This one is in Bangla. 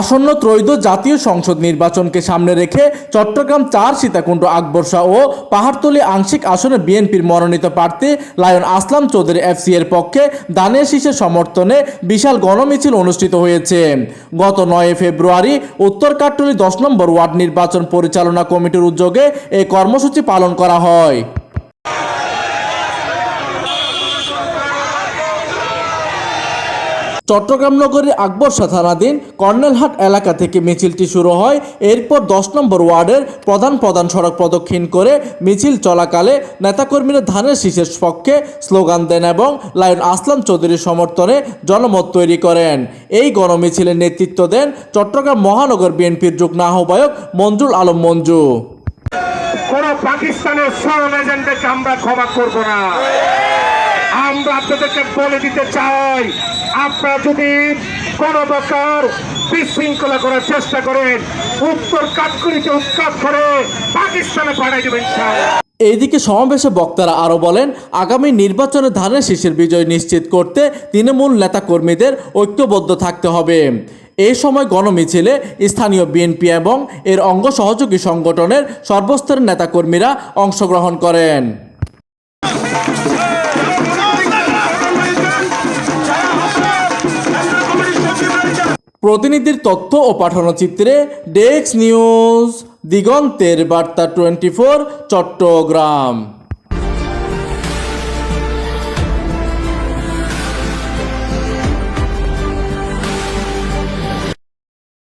আসন্ন ত্রয়োদশ জাতীয় সংসদ নির্বাচনকে সামনে রেখে চট্টগ্রাম চার, সীতাকুণ্ড, আকবর শাহ ও পাহাড়তলী আংশিক আসনে বিএনপির মনোনীত প্রার্থী লায়ন আসলাম চৌধুরী এফসি এর পক্ষে দানের শীষের সমর্থনে বিশাল গণমিছিল অনুষ্ঠিত হয়েছে। গত নয় ফেব্রুয়ারি উত্তর কাট্টলী দশ নম্বর ওয়ার্ড নির্বাচন পরিচালনা কমিটির উদ্যোগে এই কর্মসূচি পালন করা হয়। চট্টগ্রাম নগরীর আকবরশা থানাধীন কর্নেলহাট এলাকা থেকে মিছিলটি শুরু হয়। এরপর দশ নম্বর ওয়ার্ডের প্রধান প্রধান সড়ক প্রদক্ষিণ করে মিছিল চলাকালে নেতাকর্মীরা ধানের শীষের পক্ষে স্লোগান দেন এবং লায়ন আসলাম চৌধুরীর সমর্থনে জনমত তৈরি করেন। এই গণমিছিলের নেতৃত্ব দেন চট্টগ্রাম মহানগর বিএনপির যুগ্ম আহ্বায়ক মঞ্জুল আলম মঞ্জু। কোন পাকিস্তানের সরল এজেন্টকে আমরা ক্ষমা করব না। আমরা আপনাদেরকে বলে দিতে চাই, আপনারা যদি কোন প্রকার বিশৃঙ্খলা করার চেষ্টা করেন, উত্তর কাঠকুড়িকে উৎখাত করে পাকিস্তানে পাঠিয়ে দেবেন এইদিকে সমাবেশে বক্তারা আরও বলেন, আগামী নির্বাচনে ধানের শীষের বিজয় নিশ্চিত করতে তৃণমূল নেতাকর্মীদের ঐক্যবদ্ধ থাকতে হবে। এই সময় গণমিছিলে স্থানীয় বিএনপি এবং এর অঙ্গ সহযোগী সংগঠনের সর্বস্তরের নেতাকর্মীরা অংশগ্রহণ করেন। প্রতিনিধির তথ্য ও পাঠানো চিত্রে ডেস্ক নিউজ দিগন্তের বার্তা টোয়েন্টি ফোর চট্টগ্রাম।